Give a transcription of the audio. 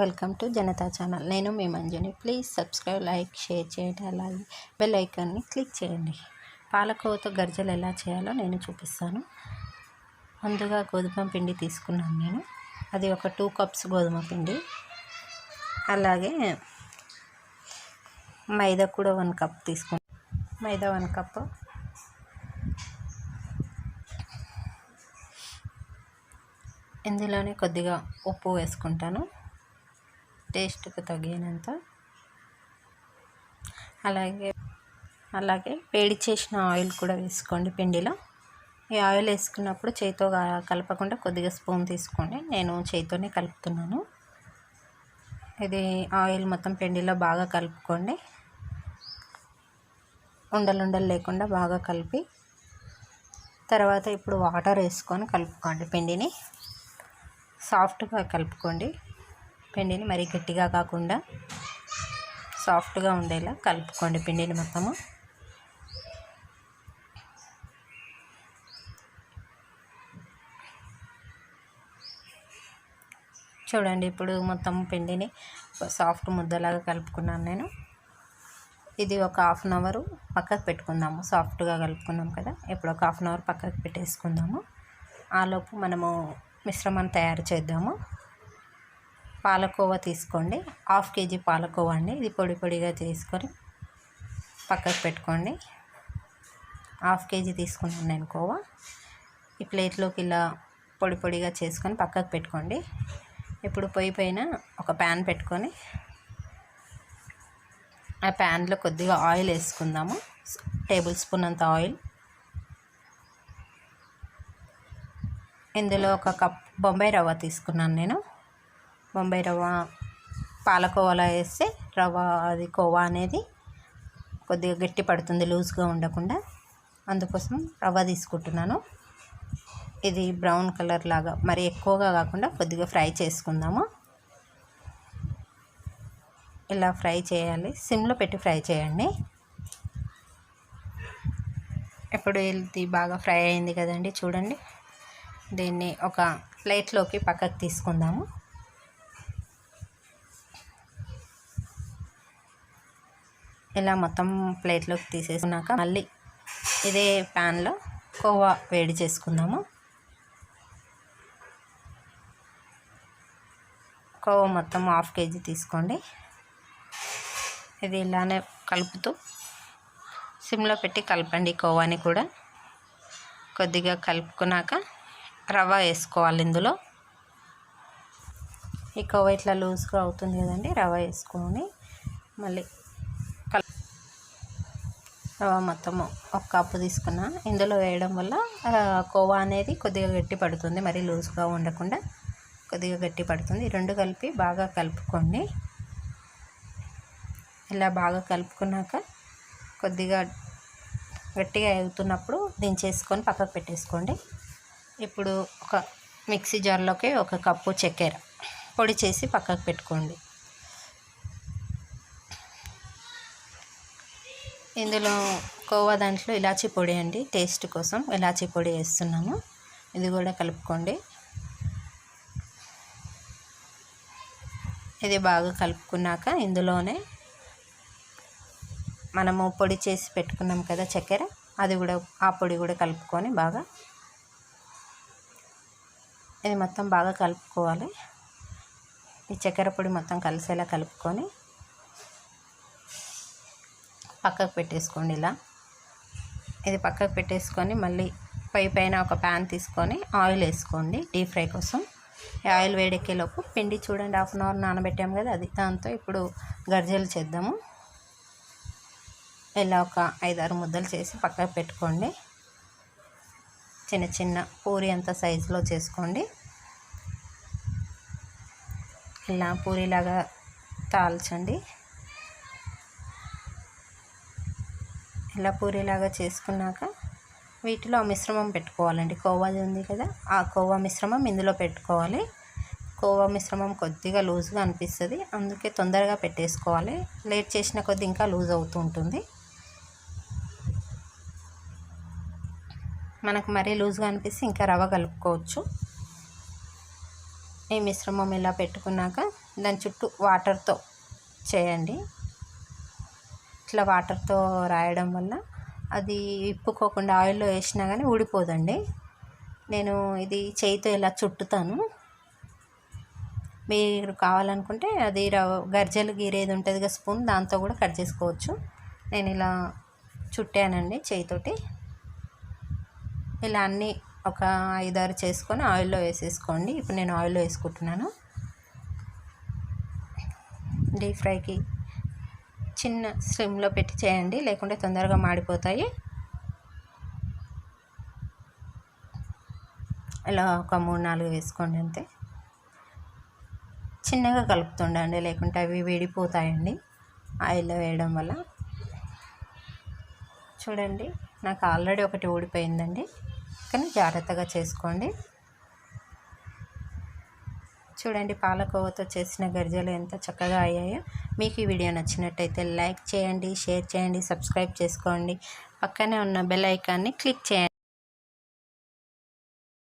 Welcome to Janata channel. నేను మీ మంజుని. ప్లీజ్ సబ్స్క్రైబ్ లైక్ షేర్ చేయండి అలాగే బెల్ ఐకాన్ని క్లిక్ చేయండి. పాలకోవతో గర్జలు ఎలా చేయాలో నేను చూపిస్తాను. ముందుగా గోధుమ పిండి తీసుకున్నాను నేను. అది ఒక టూ కప్స్ గోధుమ పిండి. అలాగే మైదా కూడా వన్ కప్ తీసుకున్నాను మైదా వన్ కప్. ఇందులోనే కొద్దిగా ఉప్పు వేసుకుంటాను. టేస్ట్కి తగినంత అలాగే అలాగే వేడి చేసిన ఆయిల్ కూడా వేసుకోండి పిండిలో. ఈ ఆయిల్ వేసుకున్నప్పుడు చేతితో కలపకుండా కొద్దిగా స్పూన్ తీసుకోండి. నేను చేతితోనే కలుపుతున్నాను. ఇది ఆయిల్ మొత్తం పిండిలో బాగా కలుపుకోండి. ఉండలుండలు లేకుండా బాగా కలిపి తర్వాత ఇప్పుడు వాటర్ వేసుకొని కలుపుకోండి పిండిని. సాఫ్ట్గా కలుపుకోండి. పిండిని మరీ గట్టిగా కాకుండా సాఫ్ట్గా ఉండేలా కలుపుకోండి పిండిని మొత్తము. చూడండి ఇప్పుడు మొత్తం పిండిని సాఫ్ట్ ముద్దలాగా కలుపుకున్నాను నేను. ఇది ఒక హాఫ్ అన్ అవర్ పక్కకు పెట్టుకుందాము. సాఫ్ట్గా కలుపుకున్నాం కదా ఇప్పుడు ఒక హాఫ్ అన్ అవర్ పక్కకు పెట్టేసుకుందాము. ఆలోపు మనము మిశ్రమాన్ని తయారు చేద్దాము. పాలకోవా తీసుకోండి. హాఫ్ కేజీ పాలకోవా అండి. ఇది పొడి పొడిగా చేసుకొని పక్కకు పెట్టుకోండి. హాఫ్ కేజీ తీసుకున్నాను నేను కోవా. ఈ ప్లేట్లోకి ఇలా పొడి పొడిగా చేసుకొని పక్కకు పెట్టుకోండి. ఇప్పుడు పొయ్యి పైన ఒక ప్యాన్ పెట్టుకొని ఆ ప్యాన్లో కొద్దిగా ఆయిల్ వేసుకుందాము. టేబుల్ స్పూన్ అంత ఆయిల్. ఇందులో ఒక కప్ బొంబాయి రవ్వ తీసుకున్నాను నేను. బొంబాయి రవ్వ పాలకోవాలో వేస్తే రవ్వ అది కోవా అనేది కొద్దిగా గట్టి పడుతుంది లూజ్గా ఉండకుండా. అందుకోసం రవ్వ తీసుకుంటున్నాను. ఇది బ్రౌన్ కలర్ లాగా మరి ఎక్కువగా కాకుండా కొద్దిగా ఫ్రై చేసుకుందాము. ఇలా ఫ్రై చేయాలి. సిమ్లో పెట్టి ఫ్రై చేయండి. ఇప్పుడు ఇది బాగా ఫ్రై అయింది కదండి చూడండి. దీన్ని ఒక ప్లేట్లోకి పక్కకు తీసుకుందాము. ఇలా మొత్తం ప్లేట్లోకి తీసేసుకున్నాక మళ్ళీ ఇదే ప్యాన్లో కోవా వేడి చేసుకుందాము. కోవా మొత్తం హాఫ్ కేజీ తీసుకోండి. ఇది ఇలానే కలుపుతూ సిమ్లో పెట్టి కలపండి కోవాని కూడా. కొద్దిగా కలుపుకున్నాక రవ్వ వేసుకోవాలి ఇందులో. ఈ కోవా ఇట్లా లూజ్గా అవుతుంది కదండి రవ్వ వేసుకొని మళ్ళీ రవ్వ మొత్తము ఒక కప్పు తీసుకున్న. ఇందులో వేయడం వల్ల కోవా అనేది కొద్దిగా గట్టి పడుతుంది. మరి లూజ్గా ఉండకుండా కొద్దిగా గట్టి పడుతుంది. రెండు కలిపి బాగా కలుపుకోండి. ఇలా బాగా కలుపుకున్నాక కొద్దిగా గట్టిగా ఎగుతున్నప్పుడు దించేసుకొని పక్కకు పెట్టేసుకోండి. ఇప్పుడు ఒక మిక్సీ జార్లోకి ఒక కప్పు చక్కెర పొడి చేసి పక్కకు పెట్టుకోండి. ఇందులో కోవా దాంట్లో ఇలాచీ పొడి అండి టేస్ట్ కోసం ఇలాచీ పొడి వేస్తున్నాము. ఇది కూడా కలుపుకోండి. ఇది బాగా కలుపుకున్నాక ఇందులోనే మనము పొడి చేసి పెట్టుకున్నాం కదా చక్కెర అది కూడా ఆ పొడి కూడా కలుపుకొని బాగా ఇది మొత్తం బాగా కలుపుకోవాలి. ఈ చక్కెర పొడి మొత్తం కలిసేలా కలుపుకొని పక్కకు పెట్టేసుకోండి ఇలా. ఇది పక్కకు పెట్టేసుకొని మళ్ళీ పై పైన ఒక ప్యాన్ తీసుకొని ఆయిల్ వేసుకోండి డీప్ ఫ్రై కోసం. ఆయిల్ వేడెక్కేలోపు పిండి చూడండి హాఫ్ అన్ అవర్ నానబెట్టాము కదా అది దాంతో ఇప్పుడు గర్జలు చేద్దాము. ఇలా ఒక ఐదారు ముద్దలు చేసి పక్కకు పెట్టుకోండి. చిన్న చిన్న పూరి అంత సైజులో చేసుకోండి. ఇలా పూరిలాగా తాల్చండి. ఇలా పూరిలాగా చేసుకున్నాక వీటిలో మిశ్రమం పెట్టుకోవాలండి. కోవాది ఉంది కదా ఆ కోవా మిశ్రమం ఇందులో పెట్టుకోవాలి. కోవా మిశ్రమం కొద్దిగా లూజ్గా అనిపిస్తుంది. అందుకే తొందరగా పెట్టేసుకోవాలి. లేట్ చేసిన కొద్ది ఇంకా లూజ్ అవుతూ ఉంటుంది. మనకు మరీ లూజ్గా అనిపిస్తే ఇంకా రవ్వ కలుపుకోవచ్చు. ఈ మిశ్రమం ఇలా పెట్టుకున్నాక దాని చుట్టూ వాటర్తో చేయండి. ఇట్లా వాటర్తో రాయడం వల్ల అది ఇప్పుకోకుండా ఆయిల్లో వేసినా కానీ ఊడిపోదండి. నేను ఇది చేయితో ఇలా చుట్టుతాను. మీరు కావాలనుకుంటే అది రవ గర్జలు గీరేది ఉంటుంది కదా స్పూన్ దాంతో కూడా కట్ చేసుకోవచ్చు. నేను ఇలా చుట్టానండి చేయితోటి. ఇలా అన్నీ ఒక ఐదారు చేసుకొని ఆయిల్లో వేసేసుకోండి. ఇప్పుడు నేను ఆయిల్లో వేసుకుంటున్నాను. డీప్ ఫ్రైకి చిన్న స్లిమ్లో పెట్టి చేయండి లేకుంటే తొందరగా మాడిపోతాయి. ఇలా ఒక మూడు నాలుగు వేసుకోండి అంతే. చిన్నగా కలుపుతుండండి లేకుంటే అవి విడిపోతాయండి ఆయిల్లో వేయడం వల్ల. చూడండి నాకు ఆల్రెడీ ఒకటి ఊడిపోయిందండి. కానీ జాగ్రత్తగా చేసుకోండి. చూడండి పాలకోవతో చేసిన గర్జలు ఎంత చక్కగా అయ్యాయో. మీకు ఈ వీడియో నచ్చినట్టయితే లైక్ చేయండి షేర్ చేయండి సబ్స్క్రైబ్ చేసుకోండి. పక్కనే ఉన్న బెల్ ఐకాన్ని క్లిక్ చేయండి.